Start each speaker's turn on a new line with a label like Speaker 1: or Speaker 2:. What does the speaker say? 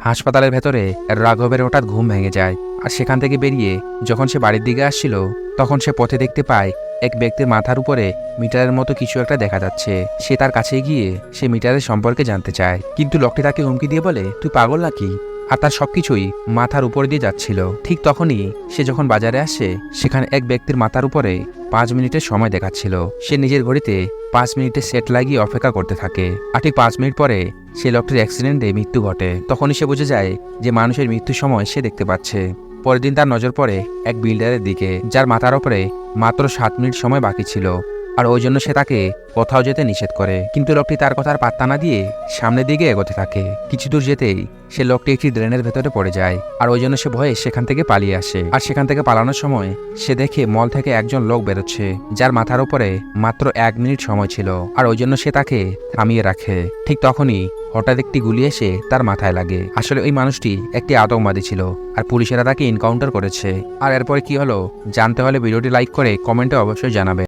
Speaker 1: হাসপাতালের ভেতরে রাঘবের হঠাৎ ঘুম ভেঙে যায় আর সেখান থেকে বেরিয়ে যখন সে বাড়ির দিকে আসছিল, তখন সে পথে দেখতে পায় এক ব্যক্তির মাথার উপরে মিটারের মতো কিছু একটা দেখা যাচ্ছে। সে তার কাছে গিয়ে সে মিটারের সম্পর্কে জানতে চায়। কিন্তু লোকটি তাকে হুমকি দিয়ে বলে, তুই পাগল নাকি? আর তার সবকিছুই মাথার উপর দিয়ে যাচ্ছিল। ঠিক তখনই সে যখন বাজারে আসে, সেখানে এক ব্যক্তির মাথার উপরে পাঁচ মিনিটের সময় দেখাচ্ছিল। সে নিজের ঘড়িতে পাঁচ মিনিটের সেট লাগিয়ে অপেক্ষা করতে থাকে। আর ঠিক পাঁচ মিনিট পরে সে লোকটির অ্যাক্সিডেন্টে মৃত্যু ঘটে। তখনই সে বুঝে যায় যে মানুষের মৃত্যুর সময় সে দেখতে পাচ্ছে। পরের দিন তার নজর পড়ে এক বিল্ডারের দিকে, যার মাথার ওপরে মাত্র সাত মিনিট সময় বাকি ছিল। আর ওই জন্য সে তাকে কোথাও যেতে নিষেধ করে। কিন্তু লোকটি তার কথার পাত্তা না দিয়ে সামনের দিকে এগোতে থাকে। কিছু দূর যেতেই সে লোকটি একটি ড্রেনের ভেতরে পড়ে যায় আর ওই জন্য সে ভয়ে সেখান থেকে পালিয়ে আসে। আর সেখান থেকে পালানোর সময় সে দেখে মল থেকে একজন লোক বেরোচ্ছে, যার মাথার উপরে মাত্র এক মিনিট সময় ছিল আর ওই জন্য সে তাকে থামিয়ে রাখে। ঠিক তখনই হঠাৎ একটি গুলি এসে তার মাথায় লাগে। আসলে ওই মানুষটি একটি আতঙ্কবাদী ছিল আর পুলিশেরা তাকে এনকাউন্টার করেছে। আর এরপরে কি হলো জানতে হলে ভিডিওটি লাইক করে কমেন্টে অবশ্যই জানাবে